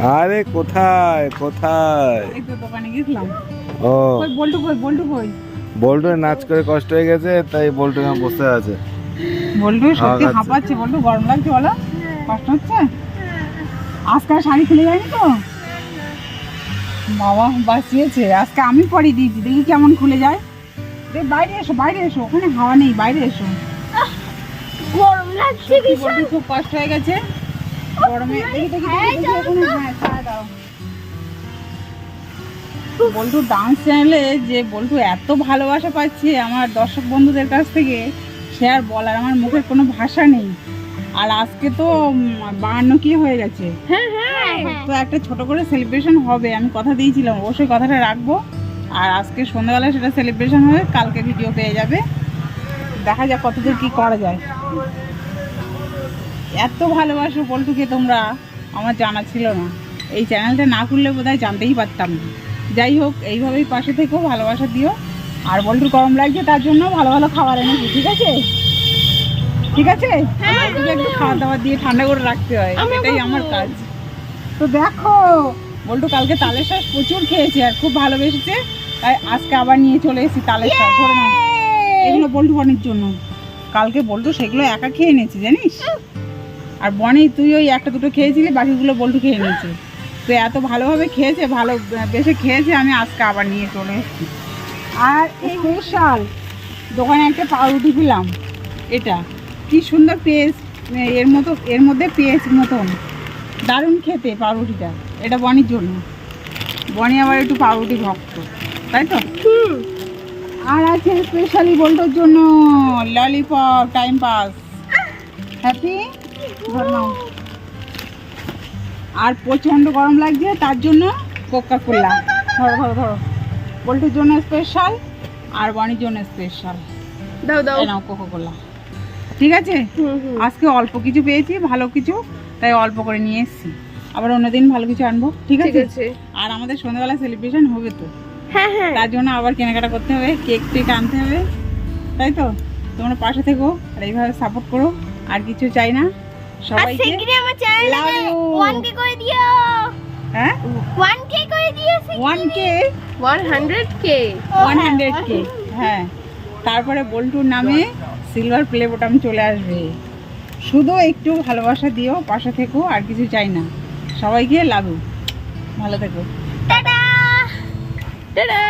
আরে কোথায়? কোথায়? দোকানে গেছিলাম। ও। বল্টু কই বল্টু কই? বল্টু নাচ করে কষ্ট হয়ে গেছে তাই বল্টু এখন বসে আছে। বল্টু সত্যি হাওয়া খাচ্ছে। হাঁপাচ্ছে বল্টু গরম লাগছে বলো? কষ্ট হচ্ছে? আজকে আর শাড়ি খুলে যায়নি তো? বাবা বাঁচিয়েছে। আজকে আমি পরিয়ে দিয়েছি দেখি কেমন খুলে যায়। দেখ বাইরে এসো বাইরে এসো ওখানে হাওয়া নেই বাইরে এসো। গরম লাগছে সত্যি বল্টু খুব কষ্ট হয়ে গেছে। গরমে দেখি দেখি দেখি দেখি হ্যাঁ দাও। বল্টু ডান্স চ্যানেলে যে বল্টু এত ভালোবাসা পাচ্ছে আমার দর্শক বন্ধুদের কাছ থেকে সে আর বলার আমার মুখের কোনো ভাষা নেই। আর আজকে তো বাহান্ন কি হয়ে গেছে? হ্যাঁ হ্যাঁ। তো একটা ছোট করে সেলিব্রেশন হবে আমি কথা দিয়েছিলাম অবশ্যই কথাটা রাখব। আর আজকে সন্ধ্যাবেলা সেটা সেলিব্রেশন হবে কালকে ভিডিও পেয়ে যাবে। দেখা যাক কতদূর কি করা যায়। এত ভালোবাসো পল্টুকে তোমরা আমার জানা ছিল না। এই চ্যানেলটা না খুললে বোধহয় জানতেই পারতাম না। যাই হোক এইভাবেই পাশে থেকেও ভালোবাসা দিও। আর বল্টুর গরম লাগছে তার জন্য ভালো ভালো খাবার এনেছি ঠিক আছে? ঠিক আছে? আমাকে একটু খাবার দাবার দিয়ে ঠান্ডা করে রাখতে হয় এটাই আমার কাজ। তো দেখো বল্টু কালকে তালের শ্বাস প্রচুর খেয়েছে আর খুব ভালোবেসেছে। তাই আজকে আবার নিয়ে চলে এসেছি তালের শ্বাস ধরে নাও। এগুলো বল্টু বনির জন্য। কালকে বল্টু সেগুলো একা খেয়ে নিয়েছে জানিস? আর বনি তুই ওই একটা দুটো খেয়েছিলি বাকিগুলো বল্টু খেয়ে নিয়েছে। তো এত ভালোভাবে খেয়েছে ভালো বেশি খেয়েছে আমি আজকে আবার নিয়ে চলে এসেছি। আর স্পেশাল দোকানে একটা পাউরুটি পেলাম এটা। কি সুন্দর পেস্ট এর মতো এর মধ্যে পেস্ট মতন। দারুণ খেতে পাউরুটিটা এটা বনির জন্য। বনি আবার একটু পাউরুটি ভক্ত তাই তো? আর আছে স্পেশালি বল্টোর জন্য ললিপপ টাইম পাস হ্যাপি আর প্রচণ্ড গরম লাগছে তার জন্য কোকা কোলা ধরো ধরো ধরো। বল্টুর জন্য স্পেশাল আর বনির জন্য স্পেশাল দাও দাও। নাও কোকা কোলা ঠিক আছে? আজকে অল্প কিছু পেয়েছি ভালো কিছু তাই অল্প করে নিয়ে এসেছি। আবার অন্যদিন ভালো কিছু আনব ঠিক আছে? আর আমাদের সন্ধ্যাবেলা সেলিব্রেশন হবে তো। হ্যাঁ হ্যাঁ। তার জন্য আবার কেনাকাটা করতে হবে কেক টেক আনতে হবে। তাই তো? তোমরা পাশে থেকো আর এইভাবে সাপোর্ট করো আর কিছু চাই না। সবাইকে শিগগিরই আমার চ্যানেলে 1k করে দিও। হ্যাঁ? 1k করে দিও one K 100k one hundred K হ্যাঁ। তারপরে বল্টুর নামে সিলভার প্লে বোটাম চলে আসবে। শুধু একটু ভালোবাসা দিও পাশে থেকো আর কিছু চাই না। সবাইকে লাভ ভালো থেকো। টাটা! টাটা!